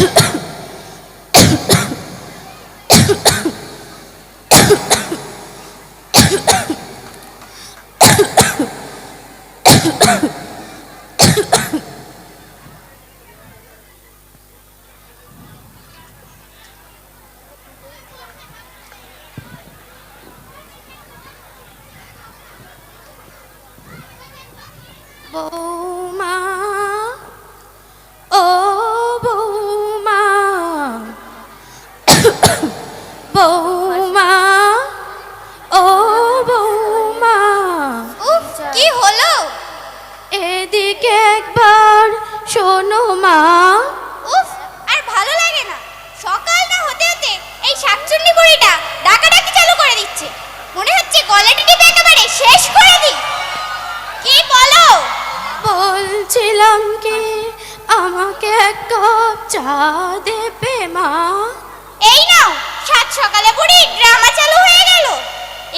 you শোনো মা। উফ আর ভালো লাগে না। সকাল না হতে হতে এই শাকচুন্নি বুড়িটা ডাকাডাকি চালু করে দিচ্ছে। মনে হচ্ছে গলাটা টিপে একেবারে শেষ করে দিই। কি বলো? বলছিলাম কি আমাকে এক কাপ চা দেবে মা। এই নাও সাত সকালে বুড়ি ড্রামা চালু হয়ে গেল।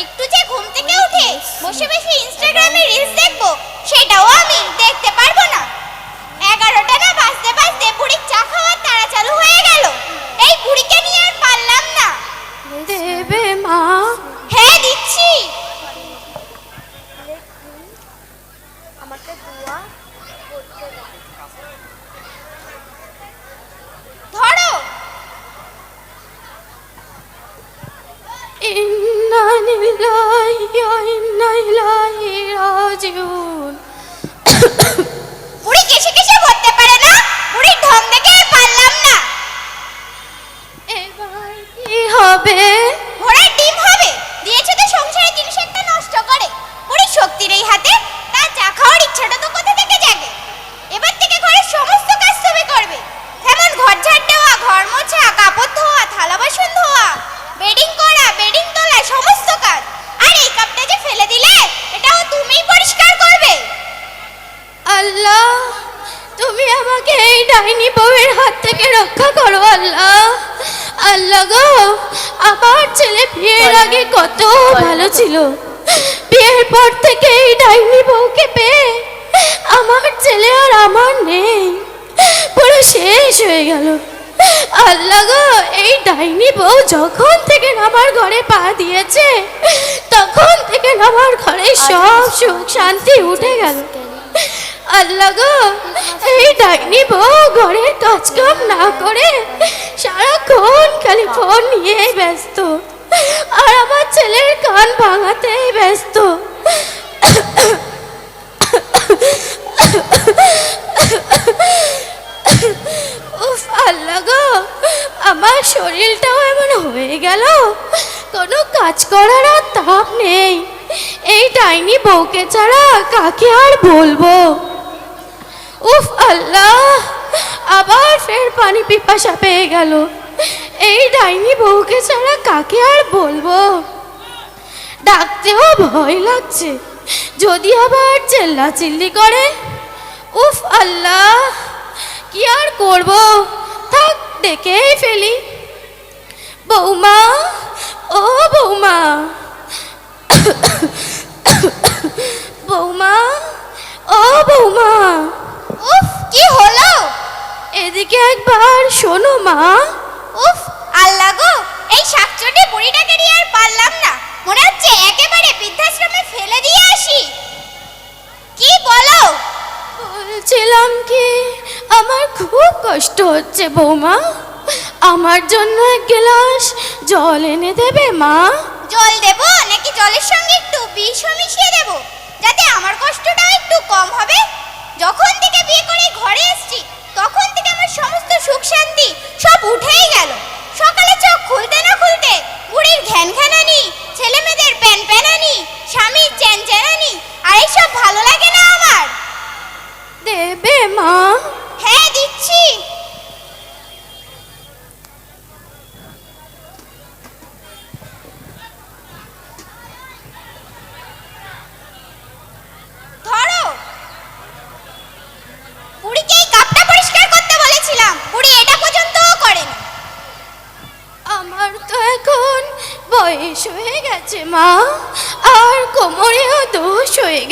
একটু যে ঘুম থেকে উঠে বসে বসে ইনস্টাগ্রামে রিলস দেখব সেটাও আমি দেখতে পারব না। এগারোটা না বাজতে বাজতে বুড়ির চা খাওয়ার তারা চালু হয়ে গেল। এই বুড়িকে নিয়ে আর পারলাম না। দেবে মা। হ্যাঁ দিচ্ছি। ধরো। ইন্না লিল্লাহি ওয়া ইন্না ইলাইহি রাজিউন বুড়ি কেসে কেসে ভরতে পারে না ঢং দেখে আর পারলাম না। এবার কি হবে? ঘোড়ার ডিম হবে। দিয়েছে তো সংসারের জিনিস একটা নষ্ট করে। বুড়ির শক্তির এই হাতে তার চা খাওয়ার ইচ্ছাটা তো কোথা থেকে জাগে? এবার থেকে ঘরের সমস্ত কাজ তুমি করবে। যেমন ঘর ঝাড় দেওয়া ঘর মোছা কাপড় ধোয়া থালা বাসন ধোয়া বেডিং করা বেডিং তোলা সমস্ত কাজ আর এই কাপটা যে ফেলে দিলে এটাও তুমিই পরিষ্কার করবে আল্লাহ তুমি আমাকে এই ডাইনি বউয়ের হাত থেকে রক্ষা করো আল্লাহ। আল্লাহ গো আমার ছেলে বিয়ের আগে কত ভালো ছিল। বিয়ের পর থেকে এই ডাইনি বউকে পেয়ে আমার ছেলে আর আমার নেই। পুরো শেষ হয়ে গেল। আল্লাহ গো এই ডাইনি বউ যখন থেকে আমার ঘরে পা দিয়েছে তখন থেকে আমার ঘরে সব সুখ শান্তি উঠে গেল। আল্লাহ গো, এই ডাইনি বউ ঘরের কাজ কাম না করে সারাক্ষণ খালি ফোন নিয়েই ব্যস্ত আর আমার ছেলের কান ভাঙাতেই ব্যস্ত। উফ, আল্লাহ গো, আমার শরীরটাও এমন হয়ে গেল, কোনো কাজ করার আর তাপ নেই। এই ডাইনি বউকে ছাড়া কাকে আর বলব? উফ, আল্লাহ! আবার ফের পানি পিপাসা পেয়ে গেল। এই ডাইনি বউকে ছাড়া কাকে আর বলব? ডাকতেও ভয় লাগছে। যদি আবার চেল্লা চিল্লি করে? উফ, আল্লাহ! কি আর করব? থাক, ডেকেই ফেলি। বৌমা, ও বৌমা! বৌমা, ও বৌমা! উফ কি হলো? এদিকে একবার শোনো মা। উফ আল্লাহ গো এই শাকচুন্নি বুড়িটাকে নিয়ে আর পারলাম না। মনে হচ্ছে একেবারে বৃদ্ধাশ্রমে ফেলে দিয়ে আসি। কি বলো? বলছিলাম কি আমার খুব কষ্ট হচ্ছে বৌমা। আমার জন্য এক গ্লাস জল এনে দেবে মা। জল দেব নাকি জলের সঙ্গে একটু বিষও মিশিয়ে দেব? যাতে আমার কষ্টটা একটু কম হবে? যখন থেকে বিয়ে করে ঘরে এসেছি তখন থেকে আমার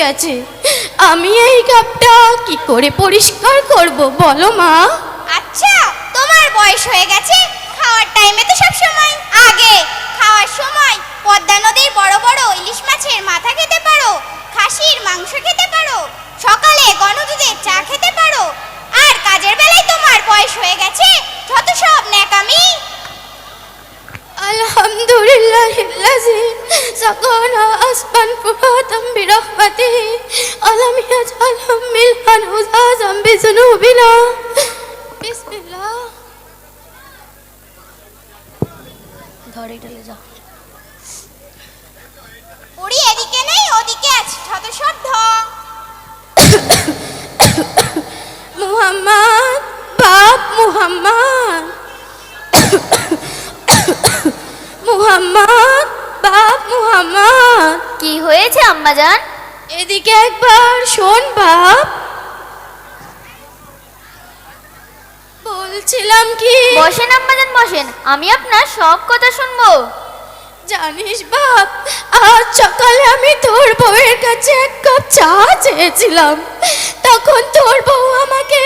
গেছে। আমি এই কাপটা কি করে পরিষ্কার করব, বলো মা। আচ্ছা তোমার বয়স হয়ে গেছে, খাওয়ার টাইমে তো সব সময় আগে খাওয়ার সময় পদ্মা নদীর বড় বড় ইলিশ মাছের মাথা খেতে পারো, খাসির মাংস খেতে পারো, সকালে গণদুধের চা খেতে পারো। আর কাজের বেলায় তোমার বয়স হয়ে গেছে, যত সব ন্যাকামি আলহামদুলিল্লাহ সাকানা আসমান ফুহাতাম বিরহমতিহি আলাম ইয়াজআলহুম মিলহান হুজাজাম বিজুনুবিনা বিসমিল্লাহ। ধরে এটা যা ওরি এদিকে নেই, ওদিকে আছে ধর। মুহাম্মদ বাপ মুহাম্মদ। কি হয়েছে আম্মাজান? এদিকে একবার শোন বাপ। বলছিলাম কি? বসেন আম্মাজান বসেন। আমি আপনার সব কথা শুনব। জানিস বাপ, আজ সকালে আমি তোর বউয়ের কাছে এক কাপ চা চেয়েছিলাম। তখন তোর বউ আমাকে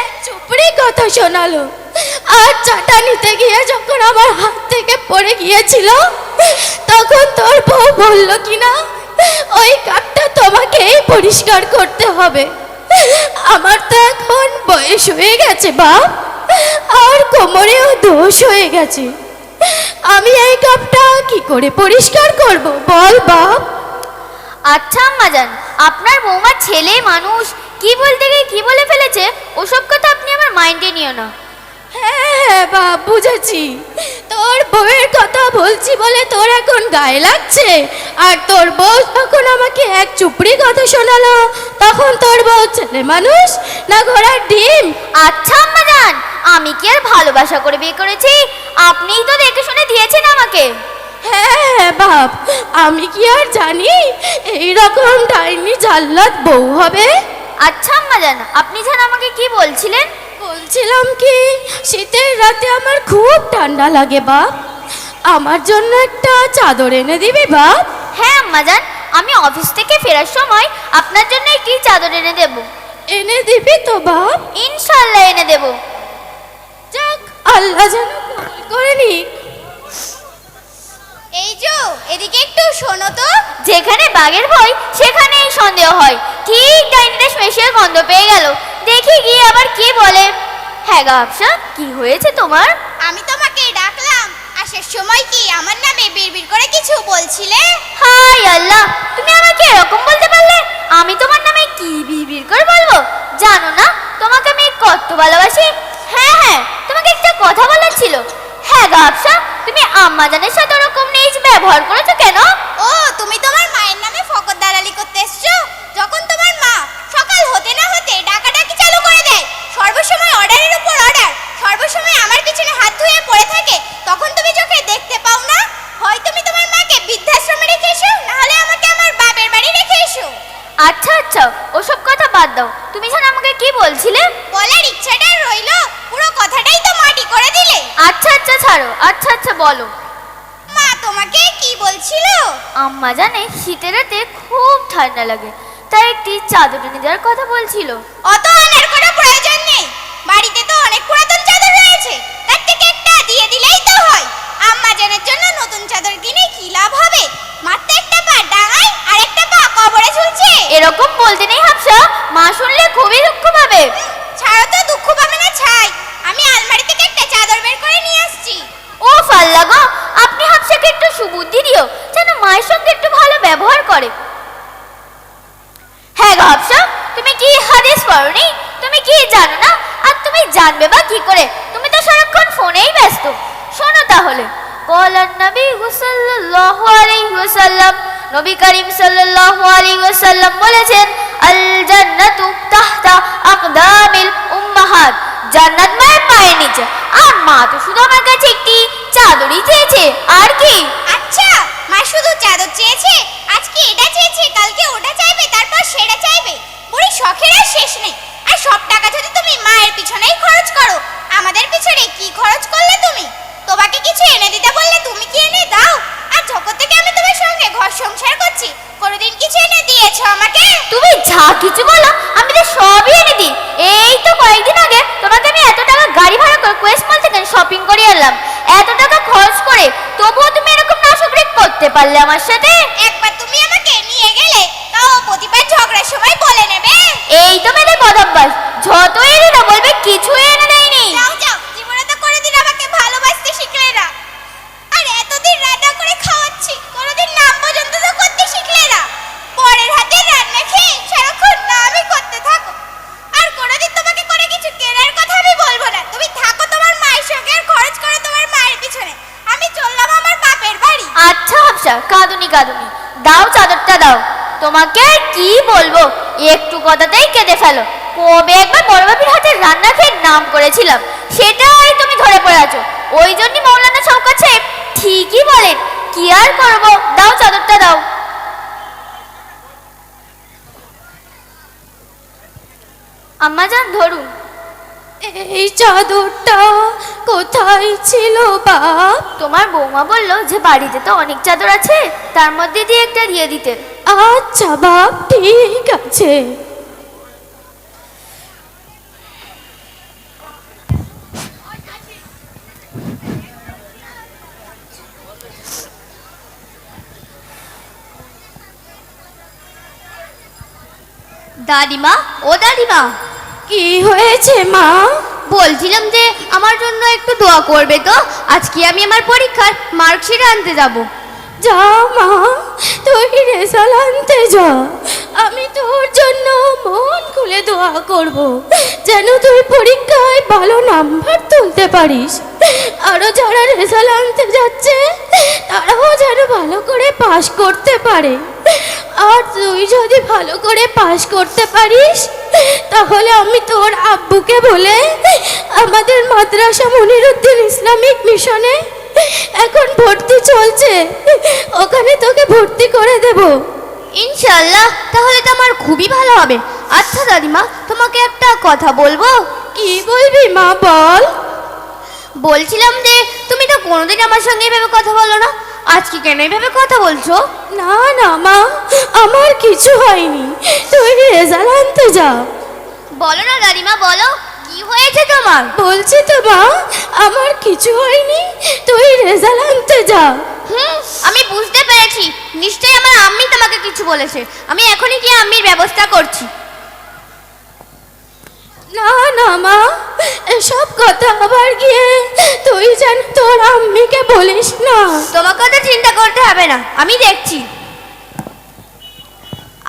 এক চুপড়ি কথা শোনালো। আর চাটা নিতে গিয়ে যখন আমার হাত থেকে পড়ে গিয়েছিল, তখন তোর বউ বলল কি না ওই কাপটা তোমাকেই পরিষ্কার করতে হবে। আমার তো এখন বয়স হয়ে গেছে বাপ, আর কোমরেও দোষ হয়ে গেছে। আমি এই কাপটা কি করে পরিষ্কার করব? বল, বাপ। আচ্ছা আম্মাজান, আপনার বৌমার ছেলে মানুষ কি বলতে গিয়ে কি বলে ফেলেছে? ওসব কথা আপনি আমার মাইন্ডে নিও না। হ্যাঁ বাপ বুঝেছি। তোর বউয়ের কথা বলছি বলে তোর এখন গায়ে লাগছে? আর তোর বউ যখন আমাকে এক চুপড়ি কথা শোনালো তখন তোর বউ ছেলে মানুষ না ঘোড়ার ডিম? আচ্ছা আম্মাজান আমি কি আর ভালোবাসা করে বিয়ে করেছি? আপনিই তো দেখে শুনে দিয়েছেন আমাকে। হ্যাঁ বাপ আমি কি আর জানি? এই রকম ডাইনি জাল্লাদ বউ হবে। আচ্ছা আম্মাজান আপনি যেন আমাকে কি বলছিলেন? বলছিলাম কি? শীতের রাতে আমার খুব ঠান্ডা লাগে বাপ। আমার জন্য একটা চাদর এনে দিবি বাপ। হ্যাঁ আম্মাজান আমি অফিস থেকে ফেরার সময় আপনার জন্য একটি চাদর এনে দেব। এনে দিবি তো বাপ? ইনশাল্লাহ এনে দেব। যাক আল্লাহ যেন কবুল করে নিক। এই যো এদিকে একটু শোনো তো। যেখানে বাঘের ভয় সেখানেই সন্দেহ হয়। ঠিক ডাইনিটা স্পেশাল গন্ধ পেয়ে গেল। দেখি গিয়ে আবার কি বলে। হ্যাঁ গা আফসা কি হয়েছে তোমার? আমি তোমাকে ডাকলাম। আসার সময় কি আমার নামে বিড়বিড় করে কিছু বলছিলে? হাই আল্লাহ তুমি আমাকে এরকম বলতে পারলে? আমি তোমার নামে কি বিড়বিড় করে বলব? জানো না তোমাকে আমি কত ভালোবাসি? হ্যাঁ হ্যাঁ তোমাকে একটা কথা বলার ছিল। হ্যাঁ গা তুমি আম্মাজানের সাথে ওরকম নিজ ব্যবহার করেছ কেন? ও তুমি তোমার মায়ের নামে ফকর দালালি করতে এসছো? যখন তোমার মা সকাল হতে না হতে দেয় সর্বসময় অর্ডারের উপর অর্ডার। সর্বসময় আমার পিছনে হাত ধুয়ে পড়ে থাকে তখন তুমি চোখে দেখতে পাও না? হয় তুমি তোমার মাকে বৃদ্ধাশ্রমে রেখে এসো নাহলে আমাকে আমার বাপের বাড়ি রেখে এসো। আচ্ছা আচ্ছা ওসব কথা বাদ দাও। তুমি যেন আমাকে কি বলছিলে? বলার ইচ্ছাটা রইল পুরো কথাটাই তো মাটি করে দিলে। আচ্ছা আচ্ছা ছাড়ো। আচ্ছা আচ্ছা বলো। মা তোমাকে কি বলছিল? আম্মা জানে শীতের রাতে খুব ঠান্ডা লাগে তাই একটি চাদর এনে দেওয়ার কথা বলছিল। অত আনার বাড়িতে তো অনেক পুরাতন চাদর রয়েছে। তার থেকে একটা দিয়ে দিলেই তো হয়। আম্মা জানের জন্য নতুন চাদর কিনে কি লাভ হবে? মাত্র একটা পা ডাঙায় আর একটা পা কবরে ঝুলছে। এরকম বলতে নেই হাফসা। মা শুনলে খুবই দুঃখ পাবে। ছাড়ো তো দুঃখ পাবে না ছাই। আমি আলমারি থেকে একটা চাদর বের করে নিয়ে আসছি। ও ফাল্লা গো আপনি হাফসাকে একটু সুবুদ্ধি দিও যেন মায়ের সঙ্গে একটু ভালো ব্যবহার করে। হ্যাঁ গো হাফসা তুমি কি হাদিস পড়নি? তুমি কি জানো না তুমি জানবে বা কি করে? তুমি তো সারাক্ষণ ফোনেই ব্যস্ত। শোনো তাহলে। কলান নবী সাল্লাল্লাহু আলাইহি ওয়াসাল্লাম, নবী করিম সাল্লাল্লাহু আলাইহি ওয়াসাল্লাম বলেছেন আল জান্নাতু তাহতা আকদামিল উম্মাহাত। জান্নাত মায়ের পায়ের নিচে। আর মা তো শুধু আমার কাছে একটি চাদরই চেয়েছে। আর কি? আচ্ছা মা শুধু চাদর চেয়েছে? আজকে এটা চেয়েছে, কালকে ওটা চাইবে, তারপর সেটা চাইবে। বুড়ি শখের আর শেষ নেই। আর সব টাকা যদি তুমি মায়ের পিছনেই খরচ করো, আমাদের পিছনে কি খরচ করলে তুমি? তোমাকে কিছু এনে দিতে বললে তুমি কি এনে দাও? আর যখন থেকে আমি তোমার সঙ্গে ঘর সংসার করছি, কোনোদিন কিছু এনে দিয়েছ আমাকে? তুমি যা কিছু বলো, আমি তো সবই এনে দিই। এই তো কয়েকদিন আগে তোমাকে আমি এত টাকা গাড়ি ভাড়া করে কোয়েস্ট মল থেকে শপিং করে এলাম। এত টাকা খরচ করে তবুও তুমি এরকম নাশকরিক করতে পারলে আমার সাথে? আচ্ছা কাঁদুনি কাঁদুনি। দাও চাদরটা, দাও। তোমাকে কি বলব? একটু কথাতেই কেঁদে ফেলো। কবে একবার বড় বাপির হাতে রান্না খেয়ে নাম করেছিলাম, সেটাই তুমি ধরে পড়ে আছো। ওই জন্যই মৌলানা শওকত সাহেব ঠিকই বলেন, কি আর করব? দাও চাদরটা, দাও। আম্মা যান ধরুন। এই চাদরটা কোথায় ছিল বাপ তোমার বৌমা বলল যে বাড়িতে তো অনেক চাদর আছে তার মধ্যে দিয়ে একটা দিয়ে দিতে। আচ্ছা বাপ ঠিক আছে। দাদিমা ও দাদিমা। কি হয়েছে মা? বলছিলাম যে আমার জন্য একটু দোয়া করবে তো। আজকে আমি আমার পরীক্ষার মার্কশিট আনতে যাব। যা মা। তুই রেজাল্ট আনতে যা আমি তোর জন্য মন খুলে দোয়া করব। যেন তুই পরীক্ষায় ভালো নাম্বার তুলতে পারিস। আরও যারা রেজাল্ট আনতে যাচ্ছে তারাও যেন ভালো করে পাশ করতে পারে। আর তুই যদি ভালো করে পাশ করতে পারিস তাহলে আমি তোর আব্বুকে বলে আমাদের মাদ্রাসা মনিরুদ্দিন ইসলামিক মিশনে এখন ভর্তি চলছে। ওখানে তোকে ভর্তি করে দেব। ইনশাল্লাহ তাহলে তো আমার খুবই ভালো হবে। আচ্ছা দাদিমা তোমাকে একটা কথা বলব? কি বলবি মা বল। বলছিলাম যে তুমি তো কোনোদিন আমার সঙ্গে এভাবে কথা বলো না। আজকে কেন এভাবে কথা বলছো? না না মা আমার কিছু হয়নি। তুই রেজাল্ট আনতে যা বলো না দাদিমা বলো। কি হয়েছে তোমার? বলছি তো মা আমার কিছু হয়নি। তুই রেজাল্ট আনতে যা হুম আমি বুঝতে পেরেছি। নিশ্চয়ই আমার আম্মি তোমাকে কিছু বলেছে। আমি এখনই গিয়ে আম্মির ব্যবস্থা করছি। না না মা তোর আম্মিকে বলিস না। তোমাকে তো চিন্তা করতে হবে না আমি দেখছি।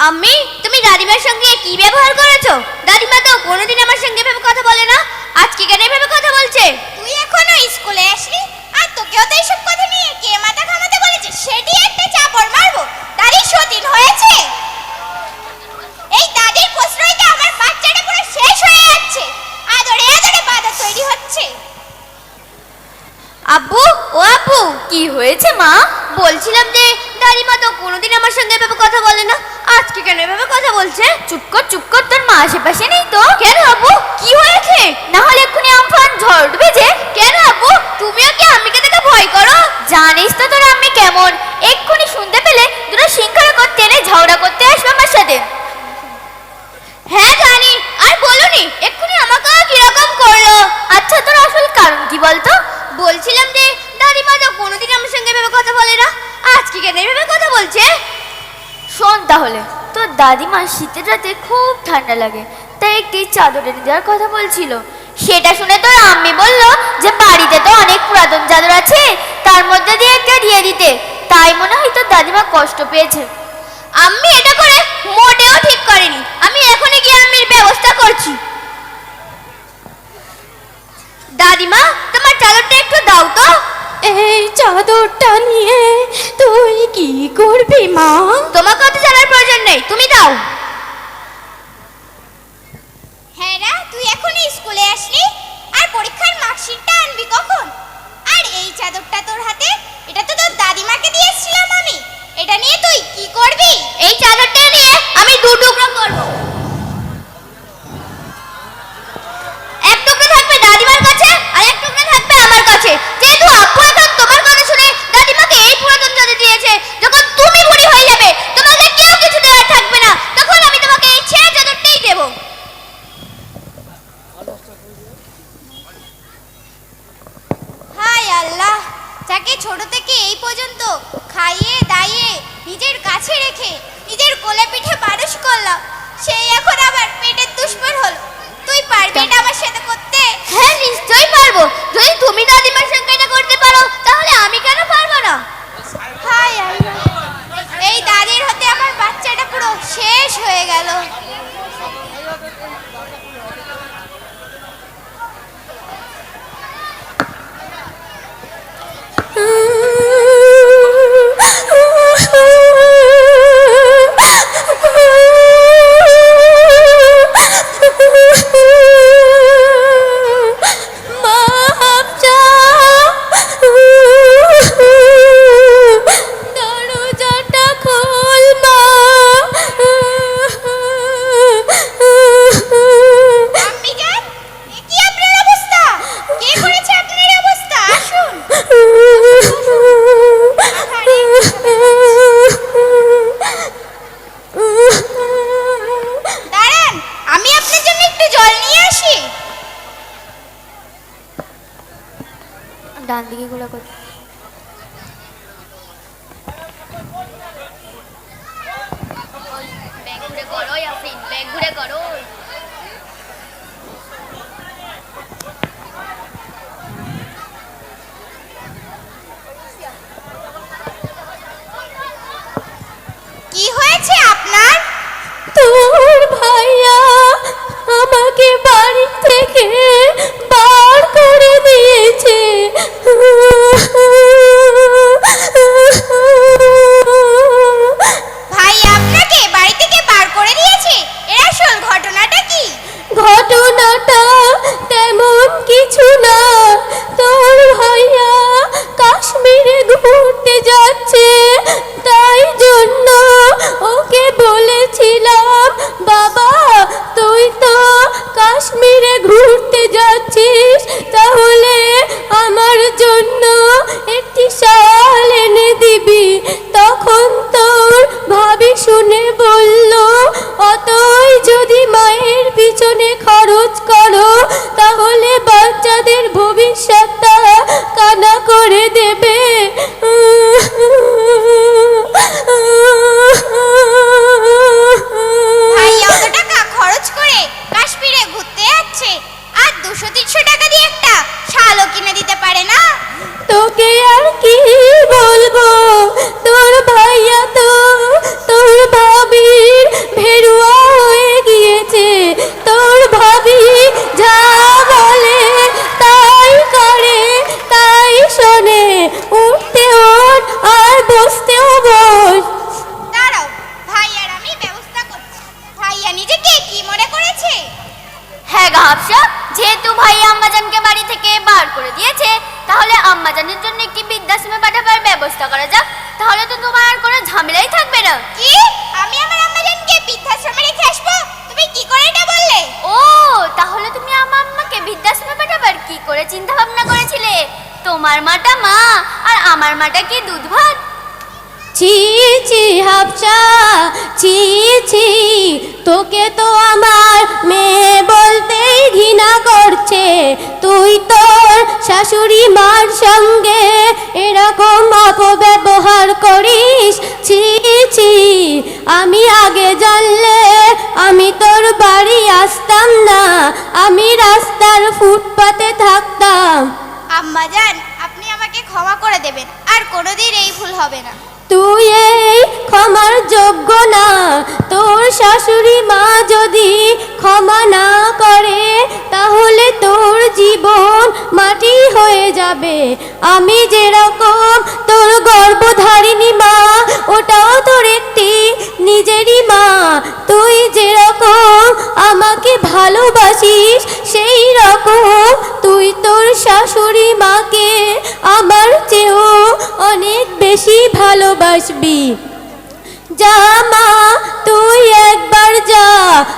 আম্মি তুমি দাদিমার সঙ্গে কি ব্যবহার করেছ? দাদিমা তো কোনোদিন আমার সঙ্গে এভাবে কথা বলে না। আজকে কেন এভাবে কথা বলছে? তুই এখনও স্কুলে আসলি? আর তোকেও তো এইসব কথা নিয়ে কে মাথা ঘামাতে বলেছে? সেটি একটা চাপড় মারবো। দাদি সতীন হয়েছে? এই দাদির প্রশ্রয়তে আমার বাচ্চাটা পুরো শেষ হয়ে যাচ্ছে। আদরে আদরে বাধা তৈরি হচ্ছে। আব্বু, ও আব্বু, কি হয়েছে মা? বলছিলাম যে দাদিমা তো কোনোদিন আমার সঙ্গে এভাবে কথা বলে না। আজকে কেন এভাবে কথা বলছে? চুপ কর চুপ কর, তোর মা আশেপাশে নেই তো। কেন আব্বু? কি হয়েছে? না হলে এক্ষুনি আমফান ঝড় উঠবে যে। কেন আব্বু? তুমিও কি আমিকে দেখে ভয় করো? জানিস তো তোর আম্মি কেমন এক্ষুনি শুনতে পেলে দুটো সিংহারা করতে এনে ঝগড়া করতে আসবে আমার সাথে হ্যাঁ জানি আর বলুনি এক্ষুনি আমাকেও কীরকম করল আচ্ছা তোর আসল কারণ কি বলতো বলছিলাম যে দাদিমা তো কোনোদিন আমার সঙ্গে এভাবে কথা বলে না আজকে কেন এভাবে কথা বলছে, শোন তাহলে, তোর দাদিমা শীতের রাতে খুব ঠান্ডা লাগে, তাই একটি চাদর এনে দেওয়ার কথা বলছিল। সেটা শুনে তোর আম্মি বলল যে বাড়িতে তো অনেক পুরাতন চাদর আছে, তার মধ্যে দিয়ে একটা দিয়ে দিতে। তাই মনে হয় তোর দাদিমা কষ্ট পেয়েছে। আম্মি এটা করে নেই ডান দিকে গুলো কর। ব্যাগ ঘুরে করো ইয়াসিন ব্যাগ ঘুরে করো। কি হয়েছে আপনার? তোর ভাইয়া আমাকে বাড়ি থেকে করে চিন্তা ভাবনা করেছিলে? তোমার মাটা মা আর আমার মাটা কি দুধ ভাত? ছি ছি হাফসা ছি ছি, তোকে তো আমার মেয়ে বলতেই ঘৃণা করছে। তুই তোর শাশুড়ি মার সঙ্গে এরকম অপব্যবহার করিস। ছি ছি, আমি আগে জানলে আমি তোর বাড়ি আসতাম না, আমি রাস্তার ফুটপাতে থাকতাম। আম্মা জান আপনি আমাকে ক্ষমা করে দেবেন, আর কোনোদিন এই ভুল হবে না। তুই এই ক্ষমার যোগ্য না। তোর শাশুড়ি মা যদি ক্ষমা না করে, তাহলে তোর জীবন মাটি হয়ে যাবে। আমি যেরকম তোর গর্ভধারিণী মা, ওটাও তোর একটি নিজেরই মা। তুই যেরকম আমাকে ভালোবাসিস, সেই রকম তুই তোর শাশুড়ি মাকে আমার চেয়েও অনেক বেশি ভালোবাসবি। যা মা, তুই একবার যা।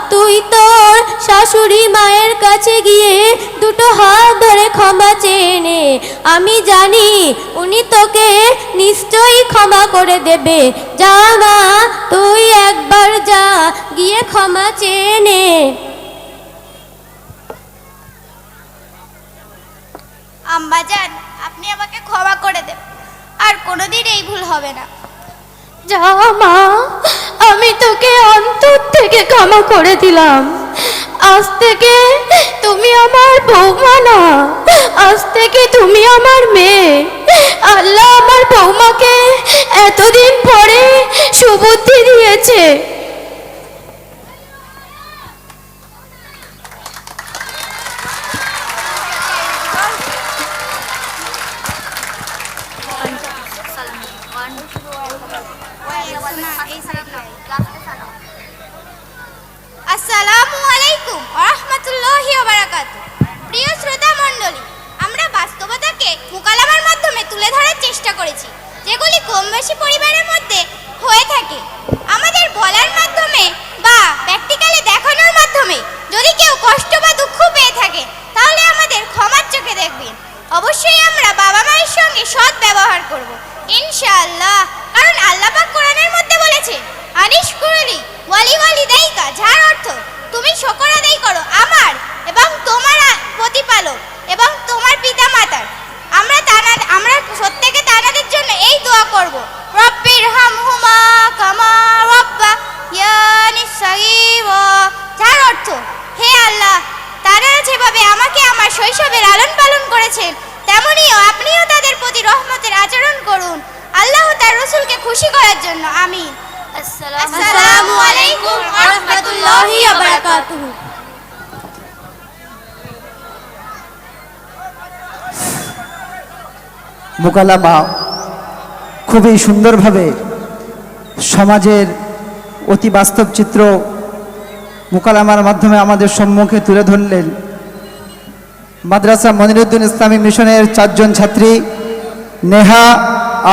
তুই তোর শাশুড়ি মায়ের কাছে গিয়ে দুটো হাত ধরে ক্ষমা চেয়ে নে। আমি জানি উনি তোকে নিশ্চয়ই ক্ষমা করে দেবে। যা মা, তুই একবার যা, গিয়ে ক্ষমা চেয়ে নে। আম্বাজান আপনি আমাকে ক্ষমা করে দেন আর কোনোদিন এই ভুল হবে না। যা, মা। আমি তোকে অন্তর থেকে ক্ষমা করে দিলাম। আজ থেকে তুমি আমার বৌমা না। আজ থেকে তুমি আমার মেয়ে। আল্লাহ আমার বৌমাকে এতদিন পরে সুবুদ্ধি দিয়েছে। বারাকাত প্রিয় শ্রোতা মণ্ডলী, আমরা বাস্তবতাকে মুকালামার মাধ্যমে তুলে ধরার চেষ্টা করেছি, যেগুলি কম বেশি পরিবারের মধ্যে হয়ে থাকে। আমাদের বলার মাধ্যমে বা প্র্যাকটিক্যালি দেখানোর মাধ্যমে যদি কেউ কষ্ট বা দুঃখ পেয়ে থাকে, তাহলে আমাদের ক্ষমার চোখে দেখবেন। অবশ্যই আমরা বাবা মায়ের সঙ্গে সৎ ব্যবহার করব, ইনশাআল্লাহ। কারণ আল্লাহ পাক কোরআনের মধ্যে বলেছে, আনিশ কুরলি ওয়ালি ওয়ালি দাইকা যার অর্থ, তুমি শকর আদায় করো আমার মোকালামা খুবই সুন্দরভাবে সমাজের অতি বাস্তব চিত্র মোকালামার মাধ্যমে আমাদের সম্মুখে তুলে ধরলেন। মাদ্রাসা মনিরুদ্দিন ইসলামী মিশনের চারজন ছাত্রী, নেহা,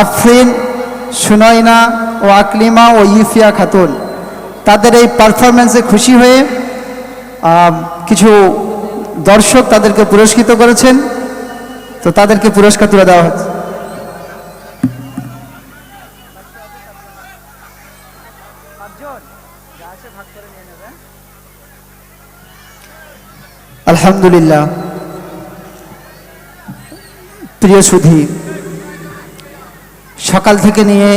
আফরিন, সুনয়না ও আকলিমা ও ইউফিয়া খাতুন। তাদের এই পারফরমেন্সে খুশি হয়ে কিছু দর্শক তাদেরকে পুরস্কৃত করেছেন। তো তাদেরকে পুরস্কার তুলে দেওয়া হচ্ছে। আলহামদুলিল্লাহ। প্রিয় সুধী সকাল থেকে নিয়ে